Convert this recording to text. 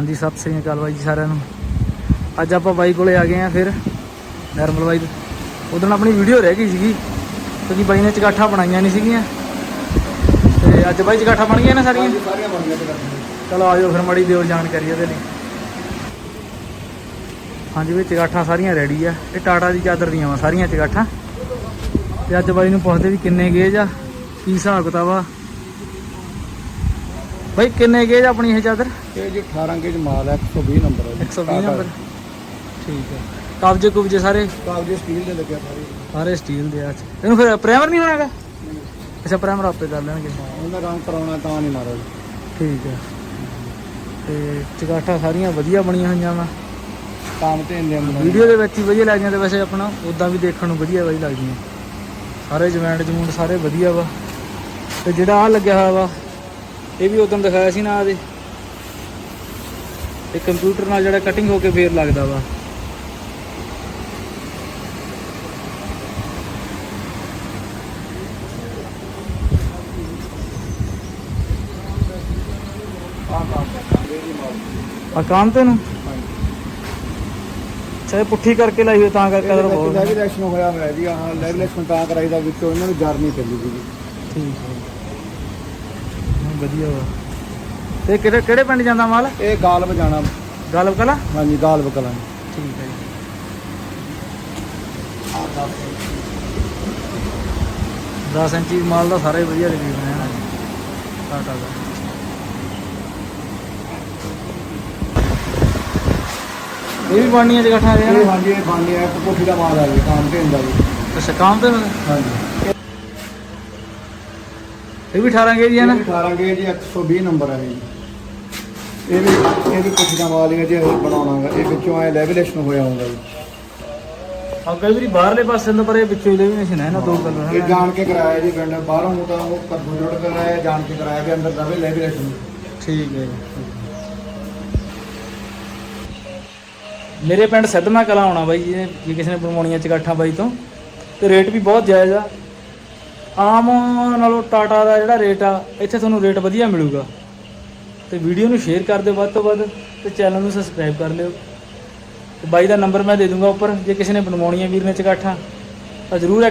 ਹਾਂਜੀ ਸਤਿ ਸ੍ਰੀ ਅਕਾਲ ਬਾਈ ਜੀ ਸਾਰਿਆਂ ਨੂੰ। ਅੱਜ ਆਪਾਂ ਬਾਈ ਕੋਲੇ ਆ ਗਏ ਆ ਫਿਰ ਨਰਮਲ ਬਾਈ ਉਦੋਂ ਆਪਣੀ ਵੀਡੀਓ ਰਹਿ ਗਈ ਸੀਗੀ ਕਿਉਂਕਿ ਬਾਈ ਨੇ ਚਗਾਠਾਂ ਬਣਾਈਆਂ ਨਹੀਂ ਸੀਗੀਆਂ। ਤੇ ਅੱਜ ਬਾਈ ਚਗਾਠਾਂ ਬਣ ਗਈਆਂ ਨਾ ਸਾਰੀਆਂ? ਸਾਰੀਆਂ ਬਣ ਗਈਆਂ ਚਲੋ ਆਜੋ ਫਿਰ ਮੜੀ ਦਿਓ ਜਾਣਕਾਰੀ ਉਹਦੇ ਲਈ। ਹਾਂਜੀ ਵੀ ਚਗਾਠਾਂ ਸਾਰੀਆਂ ਰੈਡੀ ਆ। ਇਹ ਟਾਟਾ ਦੀ ਚਾਦਰ ਦੀਆਂ ਵਾ ਸਾਰੀਆਂ ਚਗਾਠਾਂ। ਤੇ ਅੱਜ ਬਾਈ ਨੂੰ ਪੁੱਛਦੇ ਵੀ ਕਿੰਨੇ ਗੇਜ ਆ ਕੀ ਹਿਸਾਬ ਕਿਤਾਬ ਆ। ਬਾਈ ਕਿੰਨੇ ਗੇਜ ਆਪਣੀ ਇਹ ਚਾਦਰ? ਇਹ ਜੀ 18 ਗੇਜ ਮਾਲ ਹੈ 120 ਨੰਬਰ ਹੈ 120 ਨੰਬਰ। ਠੀਕ ਹੈ। ਕਬਜੇ ਕੁਬਜੇ ਸਾਰੇ? ਕਾਗਜ਼ ਸਟੀਲ ਦੇ ਲੱਗਿਆ ਸਾਰੇ। ਸਾਰੇ ਸਟੀਲ ਦੇ ਆ। ਇਹਨੂੰ ਫਿਰ ਪ੍ਰਾਈਮਰ ਨਹੀਂ ਹੋਣਾਗਾ ਅੱਛਾ ਪ੍ਰਾਈਮਰ ਆਪੇ ਕਰ ਲੈਣਗੇ। ਉਹਨਾਂ ਰੰਗ ਕਰਾਉਣਾ ਤਾਂ ਨਹੀਂ ਮਾਰਾ ਠੀਕ ਹੈ। ਤੇ ਚਗਾਠਾਂ ਸਾਰੀਆਂ ਵਧੀਆ ਬਣੀਆਂ ਹੋਈਆਂ ਵਾ। ਕੰਮ ਤੇ ਇੰਨੇ ਵੀਡੀਓ ਦੇ ਵਿੱਚ ਹੀ ਵਧੀਆ ਲੱਗਦੀਆਂ ਤੇ ਵੈਸੇ ਆਪਣਾ ਉਦਾਂ ਵੀ ਦੇਖਣ ਨੂੰ ਵਧੀਆ ਵਧੀਆ ਲੱਗਦੀਆਂ। ਸਾਰੇ ਜਮੈਂਟ ਜਮੂੰਟ ਸਾਰੇ ਵਧੀਆ ਵਾ। ਤੇ ਜਿਹੜਾ ਆ ਲੱਗਿਆ ਹੋਇਆ ਵਾ ਇਹ ਵੀ ਉਦੋਂ ਦਿਖਾਇਆ ਸੀ ਨਾ ਆਦੇ ਇਹ ਕੰਪਿਊਟਰ ਨਾਲ ਜਿਹੜਾ ਕਟਿੰਗ ਹੋ ਕੇ ਫੇਰ ਲੱਗਦਾ ਵਾ। ਆ ਕੰਮ ਤੇ ਨੂੰ ਚਾਹੇ ਪੁੱਠੀ ਕਰਕੇ ਲਾਈ ਹੋਈ ਤਾਂ ਕਰਕੇ ਅਦਰ ਬਹੁਤ। ਲੈਗੂਲੇਸ਼ਨ ਹੋਇਆ ਹੋਇਆ ਜੀ ਆਹ ਲੈਗੂਲੇਸ਼ਨ ਤਾਂ ਕਰਾਈਦਾ ਵਿੱਚੋਂ ਇਹਨਾਂ ਨੂੰ ਜਰ ਨਹੀਂ ਚੱਲੀ ਜੀ ਠੀਕ ਹਾਂ, ਵਧੀਆ ਵਾ। ਤੇ ਕਿਹੜੇ ਕਿਹੜੇ ਪਿੰਡ ਜਾਂਦਾ ਮਾਲ? ਇਹ ਗਾਲਬ ਜਾਣਾ। ਗਲਬ ਕਲਾ? ਹਾਂਜੀ ਗਾਲਬ ਕਲਾਂ। ਠੀਕ ਹੈ ਜੀ। 10 ਇੰਚੀ ਮਾਲ ਦਾ ਸਾਰੇ ਵਧੀਆ ਰਿਵਿਊ ਨੇ ਨਾ ਟਾਟਾ ਦਾ। ਇਹ ਵੀ ਬਣਨੀਆਂ ਜਗਠਾਂ ਦੇ ਇਹ ਨਾ? ਹਾਂਜੀ ਇਹ ਖਾਂਦੇ ਆ ਕੋਠੀ ਦਾ ਮਾਲ ਆ ਜੀ ਕੰਮ ਤੇ ਹੁੰਦਾ ਜੀ। ਅੱਛਾ ਕੰਮ ਤੇ? ਹਾਂਜੀ। ਇਹ ਵੀ 18 ਗੇਜ ਹੈ ਨਾ? ਇਹ 18 ਗੇਜ ਜੀ 120 ਨੰਬਰ ਹੈ ਜੀ। ਇਹ ਵੀ ਇਹ ਵੀ ਦਾ ਮਾਲ ਹੀ ਹੈ ਜੀ ਬਣਾਉਣਾਗਾ ਇਹ ਵਿੱਚੋਂ ਐ ਲੈਗੂਲੇਸ਼ਨ ਹੋਇਆ ਹੁੰਦਾ ਜੀ। ਆ ਕਈ ਵਾਰੀ ਬਾਹਰਲੇ ਪਾਸੇ ਪਰ ਇਹ ਵਿੱਚੋਂ ਹੀ ਵੀ ਨਹੀਂ ਨਾ ਦੋ ਕਲਰ ਇਹ ਜਾਣ ਕੇ ਕਰਾਇਆ ਜੀ ਪਿੰਡ। ਬਾਹਰੋਂ ਤਾਂ ਉਹ ਕੱਦੂ ਜੋੜ ਕਰਾਇਆ ਜਾਣ ਕੇ ਕਰਾਇਆ ਵੀ ਅੰਦਰ ਦਵੇ ਲੈਗੂਲੇਸ਼ਨ ਠੀਕ ਹੈ ਮੇਰੇ ਪਿੰਡ ਸਿੱਧਮਾ ਕਲਾ ਆਉਣਾ ਬਾਈ ਜੀ ਜੇ ਕਿਸੇ ਨੇ ਬਣਵਾਉਣੀਆਂ ਚਗਾਠਾਂ ਬਾਈ ਤੋਂ। ਤੇ ਰੇਟ ਵੀ ਬਹੁਤ ਜਾਇਜ਼ ਆ। ਆਮ ਨਾਲੋਂ ਟਾਟਾ ਦਾ ਜਿਹੜਾ ਰੇਟ ਆ, ਇੱਥੇ ਤੁਹਾਨੂੰ ਰੇਟ ਵਧੀਆ ਮਿਲੂਗਾ। ਤੇ ਵੀਡੀਓ ਨੂੰ ਸ਼ੇਅਰ ਕਰ ਦਿਓ ਵੱਧ ਤੋਂ ਵੱਧ ਤੇ ਚੈਨਲ ਨੂੰ ਸਬਸਕ੍ਰਾਈਬ ਕਰ ਲਿਓ। ਤੇ ਬਾਈ ਦਾ ਨੰਬਰ ਮੈਂ ਦੇ ਦੂੰਗਾ ਉੱਪਰ, ਜੇ ਕਿਸੇ ਨੇ ਬਣਵਾਉਣੀਆਂ ਵੀਰ ਨੇ ਚਗਾਠਾਂ ਤਾਂ ਜ਼ਰੂਰ